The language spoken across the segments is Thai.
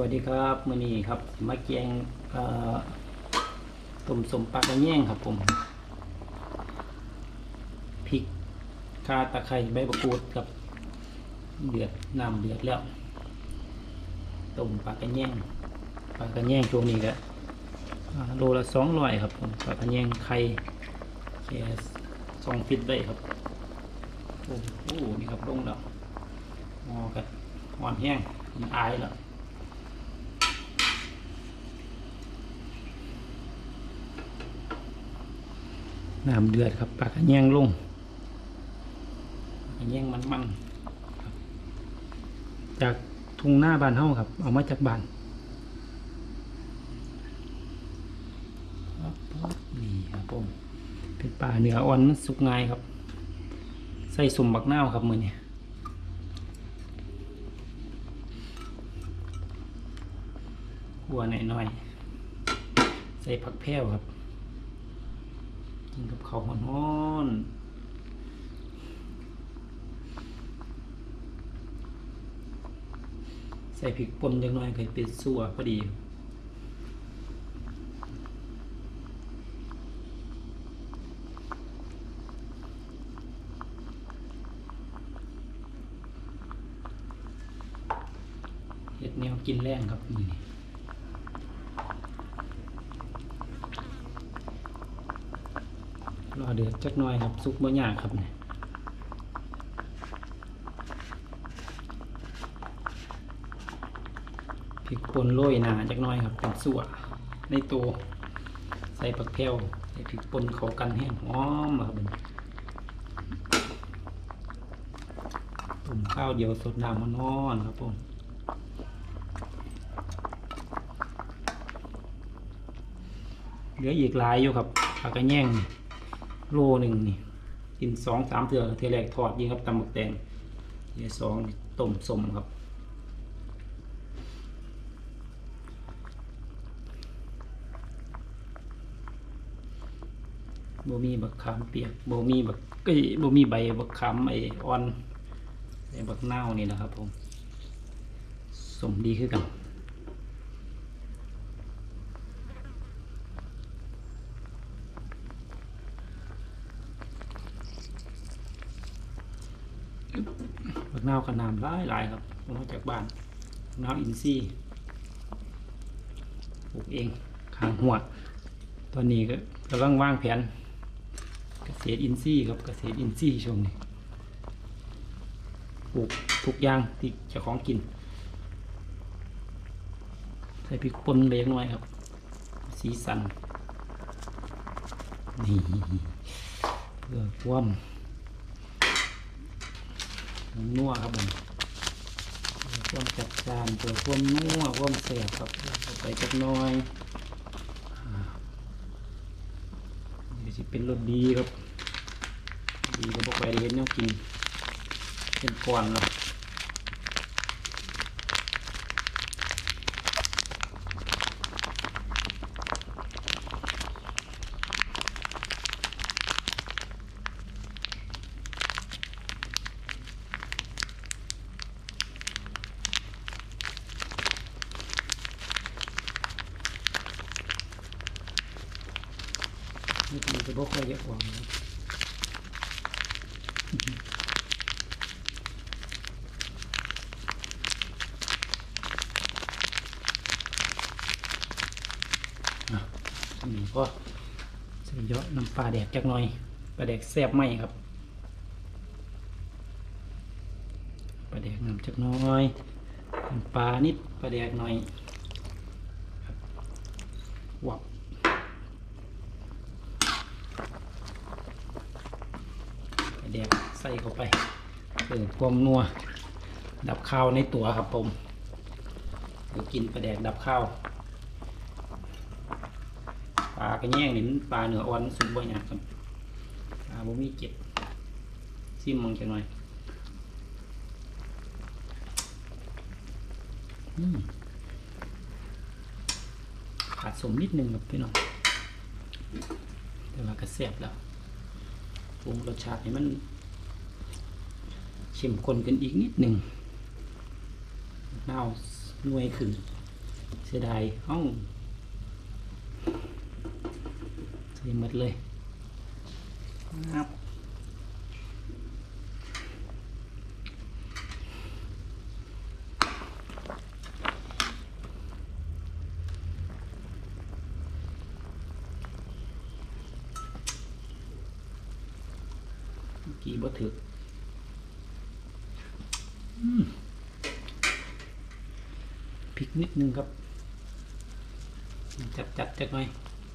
วัสดีครับมือนี้ครับมาแกงเอ่อต้มสมปลากระแยงครับผมพริกข่าตะไคร้ใบมะกรูดครับเดือดน้ำเดือดแล้วต้มปลากระแยงปลากระแยงช่วงนี้ก็โลละสองร้อยครับผมปลากระแยงไข่แค่สองฟิตได้ครับโอ้โหนี่ครับลงแล้วหมอกันหวานแห้งมันอายแล้ว น้ำเดือดครับปลากแยงลงกะแยงมันมันๆครับจากทุ่งหน้าบ้านเฮ้าครับ เอามาจากบ้านครับนี่ครับผมเป็นปลาเนื้ออ่อนมันสุกง่ายครับ ใส่สมบักน้าวครับมือนี้หัวหน่อยๆใส่ผักแพรวครับ กินกับข้าวร้อนใส่พริกป่นจังหน่อยเคยเป็นสัวพอดีเห็ดแนวกินแรงครับนี่ รอเดือดจักหน่อยครับซุกบ่ยากครับเนี่ยพริกป่นโรยหนาจักหน่อยครับเป็นสัวในตัวใส่ผักแพวใส่พริกป่นเข้ากันแห้งหอมครับผมต้มข้าวเดียวสดน้ำมันนอนครับผมเหลืออีกหลายอยู่ครับปลากระแยงนี่ โลหนึ่งนี่กินสองสามเถื่อเทือแรกทอดยิงครับตำหมึกแดงเดี๋ยวสองต้มสมครับโบมีบักขามเปียกโบมีบักเอ้ยโบมีใบบักขามไออ่อนไอบักเน่าวนี่นะครับผมสมดีขึ้นกัน บักนาวกับน้ำหลายหลายๆครับเอาจากบ้านนาวอินซี่ปลูกเองขางหัวตอนนี้ก็กำลังวางแผนเกษตรอินทรีย์ครับเกษตรอินทรีย์ช่วงนี้ปลูกทุกอย่างที่จะของกิน ใส่พริกป่นเล็กน้อยครับ สีสันนี่เพื่อความ นัวครับผมเพื่อความจัดจานเพื่อความนัวความเสียบครับไปจักน้อยเดี๋ยวสิเป็นรสดีครับ ดีก็บอกไปเห็นแนวกินเป็นก่อนแล้ว นี่คือจะบอกไปเยอะกว่านี้อะนนี้ก็ส่เยอะน้ำปลาแดกจักหน่อยปลาแดกแซ่บไหมครับปลาแดกน้ำจักน้อยน้ำปลานิดปลาแดกหน่อยครับวับ ดกใส่เข้าไปเปิดความนัว ดับข้าวในตัวครับผมเดี๋ยวกินปลาแดกดับข้าวปลากระแยงนี่มันปลาเหนืออ่อนสุกบ่อยากครับปลาบ่มีเจ็บซิมมองจังหน่อยอืมขาดสมนิดนึงครับพี่น้องแต่ว่ากระเสียบแล้ว ปรุงรสชาติให้มันเข้มข้นกันอีกนิดหนึ่งเน่าหน่วยขึ้นเสียดายเอ้าใส่หมดเลยครับ กี้บ่ถึกอืมพริกนิดนึงครับ จัดจัดจักหน่อย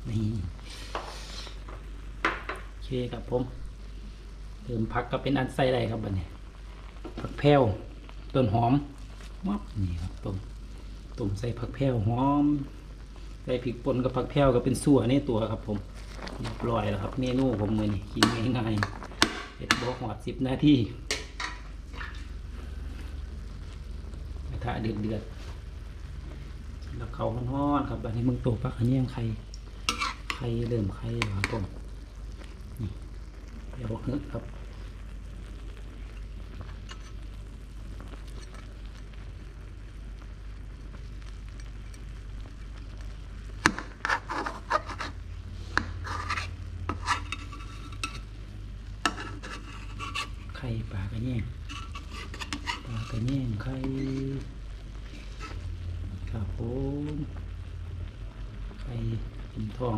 นี่โอเคครับผมเติมผักก็เป็นอันใส่ได้ครับบัดนี้ผักแพรวต้นหอมวับนี่ครับต้มต้มใส่ผักแพรวหอม ใส่พริกป่นกับผักแพรวก็เป็นส่วนในตัวครับผมเรียบร้อยแล้วครับเมนูผมมือนี่กินง่ายๆ เห็ดบวหอดสิบนาทีกระทะเดือดเดือดแล้วเขาห้อนๆครับอันนี้มึงตัวปักอันนี้ยังไข่ไข่เริ่มไข่แล้วครับผมนี่เดี๋ยวเฮ้ครับากระแยงปลากระแยงไข่ครับผมไข่กินทอง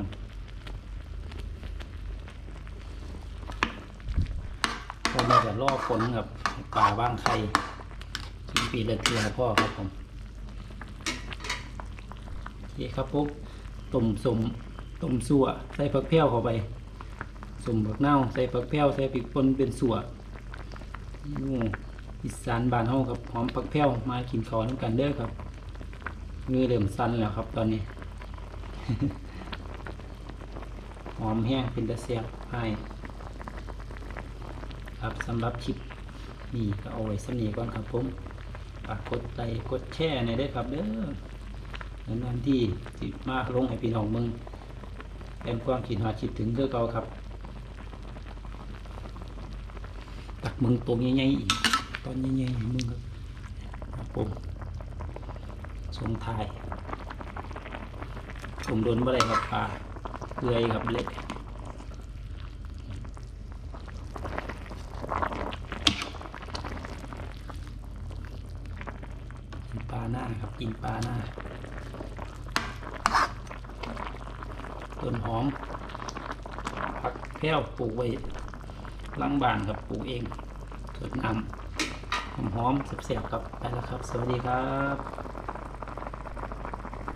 พอมาจะล่อฝนครับปลาบ้างไข่กินปีละเทือพ่อครับผมเคครับปุ๊บต้มสมต้มสัวใส่ผักเพี้ยวเข้าไปสมผักเน่าใส่ผักแพ้ยวใส่พริกป่นเป็นสัว นู่อีสานบานเฮาครับหอมผักแพ้วมากินข้าวน้ำกันเด้อครับมือเริ่มสั่นแล้วครับตอนนี้หอมแห้งเป็นตะเสียบให้ครับสำหรับคลิปนี่ก็เอาไว้สำนีก่อนครับผมฝากกดไลค์กดแชร์ในอยเด้ครับเด้อนั้นนั้นที่ที่มาลงให้พี่น้องมืองแต้มความคิดหาคิดถึงเด้อเกาครับ ตักมึงตัวใหญ่ๆอีกตอนใหญ่ๆมึงครับครับผมทรงไทายผมโดนบ่ได้ครับปลาเกลือยครับเละกินปลาหน้าครับกินปลาหน้า ต้นหอมผักแพ้วปลูกไว้ ล้างบานครับปลูกเองสดน้ำหอมๆแซ่บๆครับไปแล้วครับ สวัสดีครับ